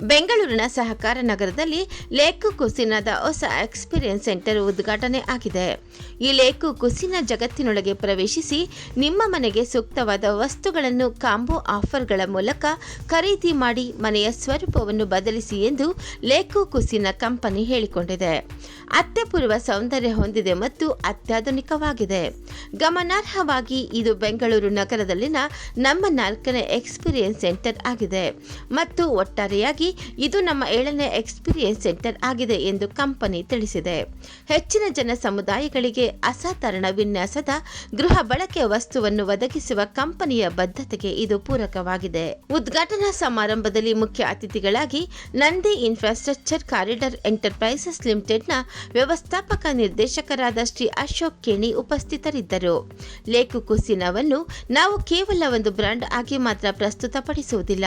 ಬೆಂಗಳೂರಿನ ಸಹಕಾರ ನಗರದಲ್ಲಿ ಲೇಕು ಕುಸಿನದ ಹೊಸ ಎಕ್ಸ್ಪೀರಿಯನ್ಸ್ ಸೆಂಟರ್ ಉದ್ಘಾಟನೆ ಆಗಿದೆ. ಈ ಲೇಕು ಕುಸಿನ ಜಗತ್ತಿನೊಳಗೆ ಪ್ರವೇಶಿಸಿ ನಿಮ್ಮ ಮನೆಗೆ ಸೂಕ್ತವಾದ ವಸ್ತುಗಳನ್ನು ಕಾಂಬೋ ಆಫರ್ಗಳ ಮೂಲಕ ಖರೀದಿ ಮಾಡಿ ಮನೆಯ ಸ್ವರೂಪವನ್ನು ಬದಲಿಸಿ ಎಂದು ಲೇಕು ಕುಸಿನ ಕಂಪನಿ ಹೇಳಿಕೊಂಡಿದೆ. ಅತ್ಯಪೂರ್ವ ಸೌಂದರ್ಯ ಹೊಂದಿದೆ ಮತ್ತು ಅತ್ಯಾಧುನಿಕವಾಗಿದೆ. ಗಮನಾರ್ಹವಾಗಿ ಇದು ಬೆಂಗಳೂರು ನಗರದಲ್ಲಿನ ನಮ್ಮ ನಾಲ್ಕನೇ ಎಕ್ಸ್ಪೀರಿಯನ್ಸ್ ಸೆಂಟರ್ ಆಗಿದೆ. ಮತ್ತು ಒಟ್ಟಾರೆಯಾಗಿ ಇದು ನಮ್ಮ ಏಳನೇ ಎಕ್ಸ್ಪೀರಿಯನ್ಸ್ ಸೆಂಟರ್ ಆಗಿದೆ ಎಂದು ಕಂಪನಿ ತಿಳಿಸಿದೆ. ಹೆಚ್ಚಿನ ಜನ ಸಮುದಾಯಗಳಿಗೆ ಅಸಾಧಾರಣ ವಿನ್ಯಾಸದ ಗೃಹ ಬಳಕೆ ವಸ್ತುವನ್ನು ಒದಗಿಸುವ ಕಂಪನಿಯ ಬದ್ಧತೆಗೆ ಇದು ಪೂರಕವಾಗಿದೆ. ಉದ್ಘಾಟನಾ ಸಮಾರಂಭದಲ್ಲಿ ಮುಖ್ಯ ಅತಿಥಿಗಳಾಗಿ ನಂದಿ ಇನ್ಫ್ರಾಸ್ಟ್ರಕ್ಚರ್ ಕಾರಿಡಾರ್ ಎಂಟರ್ಪ್ರೈಸಸ್ ಲಿಮಿಟೆಡ್ನ ವ್ಯವಸ್ಥಾಪಕ ನಿರ್ದೇಶಕರಾದ ಶ್ರೀ ಅಶೋಕ್ ಕೇಣಿ ಉಪಸ್ಥಿತರಿದ್ದರು. ಲೇಕು ಕುಸಿನವನ್ನು ನಾವು ಕೇವಲ ಒಂದು ಬ್ರಾಂಡ್ ಆಗಿ ಮಾತ್ರ ಪ್ರಸ್ತುತಪಡಿಸುವುದಿಲ್ಲ.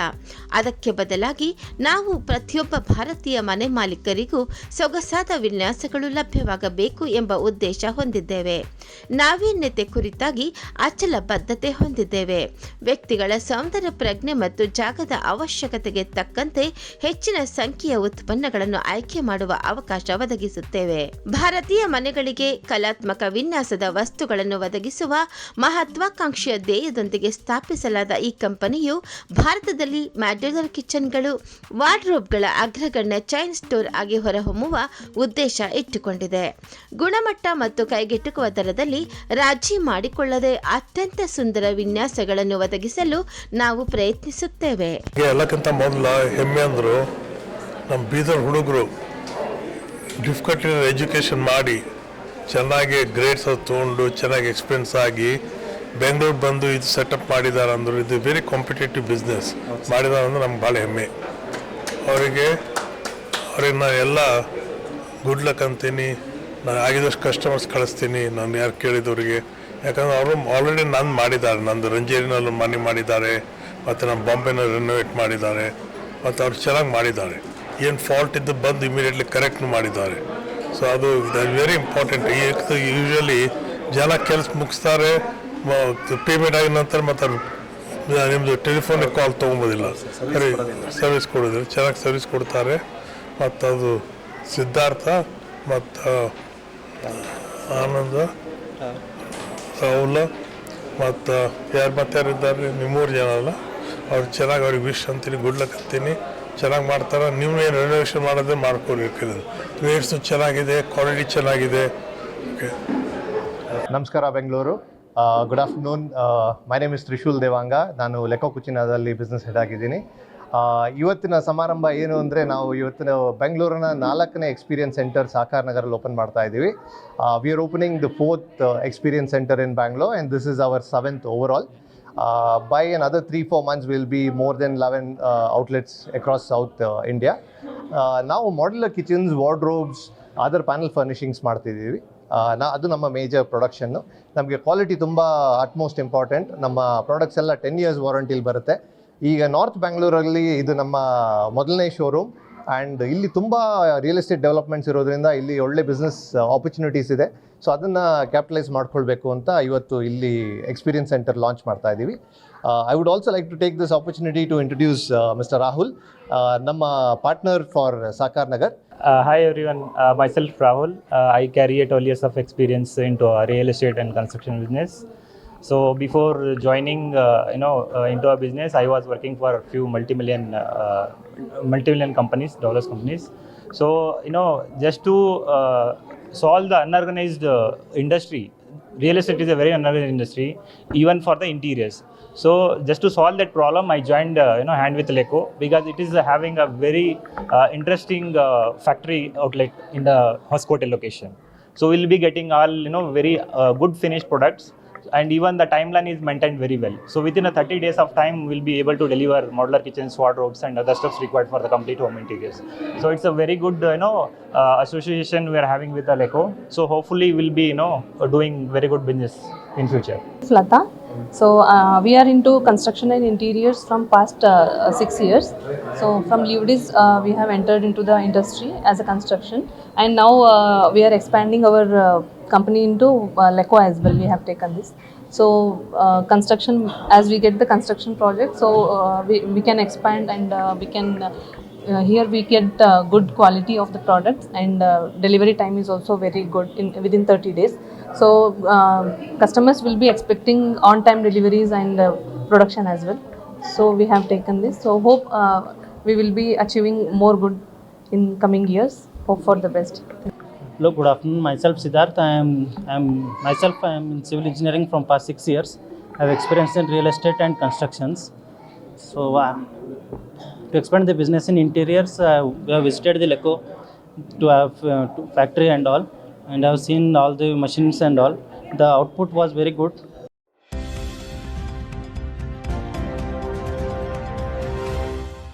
ಅದಕ್ಕೆ ಬದಲಾಗಿ ನಾವು ಪ್ರತಿಯೊಬ್ಬ ಭಾರತೀಯ ಮನೆ ಮಾಲೀಕರಿಗೂ ಸೊಗಸಾದ ವಿನ್ಯಾಸಗಳು ಲಭ್ಯವಾಗಬೇಕು ಎಂಬ ಉದ್ದೇಶ ಹೊಂದಿದ್ದೇವೆ. ನಾವೀನ್ಯತೆ ಕುರಿತಾಗಿ ಅಚಲ ಬದ್ಧತೆ ಹೊಂದಿದ್ದೇವೆ. ವ್ಯಕ್ತಿಗಳ ಸೌಂದರ್ಯ ಪ್ರಜ್ಞೆ ಮತ್ತು ಜಾಗದ ಅವಶ್ಯಕತೆಗೆ ತಕ್ಕಂತೆ ಹೆಚ್ಚಿನ ಸಂಖ್ಯೆಯ ಉತ್ಪನ್ನಗಳನ್ನು ಆಯ್ಕೆ ಮಾಡುವ ಅವಕಾಶ ಒದಗಿಸುತ್ತೇವೆ. ಭಾರತೀಯ ಮನೆಗಳಿಗೆ ಕಲಾತ್ಮಕ ವಿನ್ಯಾಸದ ವಸ್ತುಗಳನ್ನು ಒದಗಿಸುವ ಮಹತ್ವಾಕಾಂಕ್ಷೆಯ ಧ್ಯೇಯದೊಂದಿಗೆ ಸ್ಥಾಪಿಸಲಾದ ಈ ಕಂಪನಿಯು ಭಾರತದಲ್ಲಿ ಮ್ಯಾಡ್ಯುಲರ್ ಕಿಚನ್ಗಳು ವಾರ್ಡ್ರೋಬ್ಗಳ ಅಗ್ರಗಣ್ಯ ಚೈನ್ ಸ್ಟೋರ್ ಆಗಿ ಹೊರಹೊಮ್ಮುವ ಉದ್ದೇಶ ಇಟ್ಟುಕೊಂಡಿದೆ. ಗುಣಮಟ್ಟ ಮತ್ತು ಕೈಗೆಟುಕುವ ದರದಲ್ಲಿ ರಾಜಿ ಮಾಡಿಕೊಳ್ಳದೆ ಅತ್ಯಂತ ಸುಂದರ ವಿನ್ಯಾಸಗಳನ್ನು ಒದಗಿಸಲು ನಾವು ಪ್ರಯತ್ನಿಸುತ್ತೇವೆ. ಎಲ್ಲಕ್ಕಿಂತ ಮೊದಲು ಹೆಮ್ಮೆ ಅಂದರು ನಮ್ಮ ಬೀದರ್ ಹುಡುಗರು ಡಿಫಿಕಲ್ಟ್ ಎಜುಕೇಷನ್ ಮಾಡಿ ಚೆನ್ನಾಗಿ ಗ್ರೇಡ್ಸ್ ತೊಗೊಂಡು ಚೆನ್ನಾಗಿ ಎಕ್ಸ್ಪೀರಿಯನ್ಸ್ ಆಗಿ ಬೆಂಗಳೂರು ಬಂದು ಇದು ಸೆಟಪ್ ಮಾಡಿದ್ದಾರೆ ಅಂದರು ಇದು ವೆರಿ ಕಾಂಪಿಟೇಟಿವ್ ಬಿಸ್ನೆಸ್ ಮಾಡಿದ್ದಾರೆ ಅಂದ್ರೆ ನಮ್ಗೆ ಭಾಳ ಹೆಮ್ಮೆ. ಅವರಿಗೆ ಅವ್ರಿಗೆ ಎಲ್ಲ ಗುಡ್ ಲಕ್ ಅಂತೀನಿ. ನಾನು ಆಗಿದಷ್ಟು ಕಸ್ಟಮರ್ಸ್ ಕಳಿಸ್ತೀನಿ. ನಾನು ಯಾರು ಕೇಳಿದವರಿಗೆ. ಯಾಕಂದ್ರೆ ಅವರು ಆಲ್ರೆಡಿ ನಾನು ಮಾಡಿದ್ದಾರೆ. ನಂದು ರಂಜೇರಿನಲ್ಲೂ ಮನೆ ಮಾಡಿದ್ದಾರೆ. ಮತ್ತು ನಮ್ಮ ಬಾಂಬೆನ ರಿನೋವೇಟ್ ಮಾಡಿದ್ದಾರೆ. ಮತ್ತು ಅವ್ರು ಚೆನ್ನಾಗಿ ಮಾಡಿದ್ದಾರೆ. ಏನು ಫಾಲ್ಟ್ ಇದ್ದು ಬಂದು ಇಮಿಡಿಯೇಟ್ಲಿ ಕರೆಕ್ಟ್ ಮಾಡಿದ್ದಾರೆ. ಸೊ ಅದು ವೆರಿ ಇಂಪಾರ್ಟೆಂಟ್ ಯೂಶ್ವಲಿ ಜನ ಕೆಲಸ ಮುಗಿಸ್ತಾರೆ. ಪೇಮೆಂಟ್ ಆಗಿದ ನಂತರ ಮತ್ತು ನಿಮ್ಮದು ಟೆಲಿಫೋನ್ ಕಾಲ್ ತೊಗೊಬೋದಿಲ್ಲ. ಸರಿ ಸರ್ವಿಸ್ ಕೊಡೋದಿಲ್ಲ ಚೆನ್ನಾಗಿ ಸರ್ವಿಸ್ ಕೊಡ್ತಾರೆ. ಮತ್ತು ಅದು ಸಿದ್ಧಾರ್ಥ ಮತ್ತು ಆನಂದ ರಾಹುಲ್ ಮತ್ತು ಯಾರು ಮತ್ತೆ ಯಾರಿದ್ದಾರೆ ನಿಮ್ಮೂರು ಜನ ಅಲ್ಲ. ಅವ್ರು ಚೆನ್ನಾಗಿ ಅವ್ರಿಗೆ ವಿಶ್ ಅಂತೀನಿ ಗುಡ್ ಲಕ್ ಅಂತೀನಿ. ಚೆನ್ನಾಗಿ ಮಾಡ್ತಾರೆ. ನೀವು ಏನು ರೆನೋವೇಷನ್ ಮಾಡೋದೇ ಮಾಡ್ಕೊಡ್ಬೇಕು ರೇಟ್ಸು ಚೆನ್ನಾಗಿದೆ ಕ್ವಾಲಿಟಿ ಚೆನ್ನಾಗಿದೆ. ಓಕೆ ನಮಸ್ಕಾರ Bengaluru. Good afternoon my name is Trishul Devanga ನಾನು ಲೆಕ್ಕ ಕುಚಿನದಲ್ಲಿ ಬಿಸ್ನೆಸ್ ಹೆಡ್ ಆಗಿದ್ದೀನಿ. ಇವತ್ತಿನ ಸಮಾರಂಭ ಏನು ಅಂದರೆ ನಾವು ಇವತ್ತಿನ ಬೆಂಗಳೂರಿನ ನಾಲ್ಕನೇ ಎಕ್ಸ್ಪೀರಿಯನ್ಸ್ ಸೆಂಟರ್ ಸಾಕಾರ ನಗರಲ್ಲಿ ಓಪನ್ ಮಾಡ್ತಾ ಇದ್ದೀವಿ. We are opening the fourth experience centre in Bangalore and this is our seventh overall by another three four months will be more than eleven outlets across South India ನಾವು modular kitchens wardrobes other panel furnishings ಮಾಡ್ತಿದ್ದೀವಿ. ನಾ, ಅದು ನಮ್ಮ major production ನಮಗೆ quality ತುಂಬ utmost important ನಮ್ಮ products ಎಲ್ಲ ten years ವಾರಂಟಿಲಿ ಬರುತ್ತೆ. ಈಗ ನಾರ್ತ್ ಬ್ಯಾಂಗ್ಳೂರಲ್ಲಿ ಇದು ನಮ್ಮ ಮೊದಲನೇ ಶೋರೂಮ್ ಆ್ಯಂಡ್ ಇಲ್ಲಿ ತುಂಬ ರಿಯಲ್ ಎಸ್ಟೇಟ್ ಡೆವಲಪ್ಮೆಂಟ್ಸ್ ಇರೋದ್ರಿಂದ ಇಲ್ಲಿ ಒಳ್ಳೆ ಬಿಸ್ನೆಸ್ ಆಪರ್ಚುನಿಟೀಸ್ ಇದೆ. ಸೊ ಅದನ್ನು ಕ್ಯಾಪಿಟಲೈಸ್ ಮಾಡ್ಕೊಳ್ಬೇಕು ಅಂತ ಇವತ್ತು ಇಲ್ಲಿ ಎಕ್ಸ್ಪೀರಿಯನ್ಸ್ ಸೆಂಟರ್ ಲಾಂಚ್ ಮಾಡ್ತಾ ಇದ್ದೀವಿ Uh, I would also like to take this opportunity to introduce uh, Mr. Rahul, uh, partner for Sakar Nagar. Uh, hi everyone, uh, myself Rahul. Uh, I carry 12 years of experience into uh, real estate and construction business. So before joining, uh, you know, uh, into a business, I was working for a few multi-million, uh, multi-million companies, dollars companies. So you know, just to uh, solve the unorganized uh, industry, real estate is a very unorganized industry, even for the interiors. So just to solve that problem, I joined uh, you know hand with Leco because it is uh, having a very uh, interesting uh, factory outlet in the Hoskote location. So we'll be getting all you know very uh, good finished products, and even the timeline is maintained very well. So within a 30 days of time, we'll be able to deliver modular kitchens, wardrobes, and other stuffs required for the complete home interiors. So it's a very good you know uh, association we are having with the Leco. So hopefully we'll be you know doing very good business in future. Lata. So uh, we are into construction and interiors from past uh, uh, six years. So from Leudis, uh, we have entered into the industry as a construction, and now uh, we are expanding our uh, company into uh, Leco as well. We have taken this. So uh, construction, as we get the construction project, so uh, we, we can expand and uh, we can here we get uh, good quality of the products and uh, delivery time is also very good in within 30 days. So uh, customers will be expecting on-time deliveries and uh, production as well. So we have taken this. So hope uh, we will be achieving more good in coming years. Hope for the best. Hello, good afternoon. Myself Siddharth. I am I am myself I am in civil engineering from past six years. I have experience in real estate and constructions. So uh, to expand the business in interiors, uh, we have visited the Leco to have uh, to factory and all, and I have seen all the machines and all. The output was very good.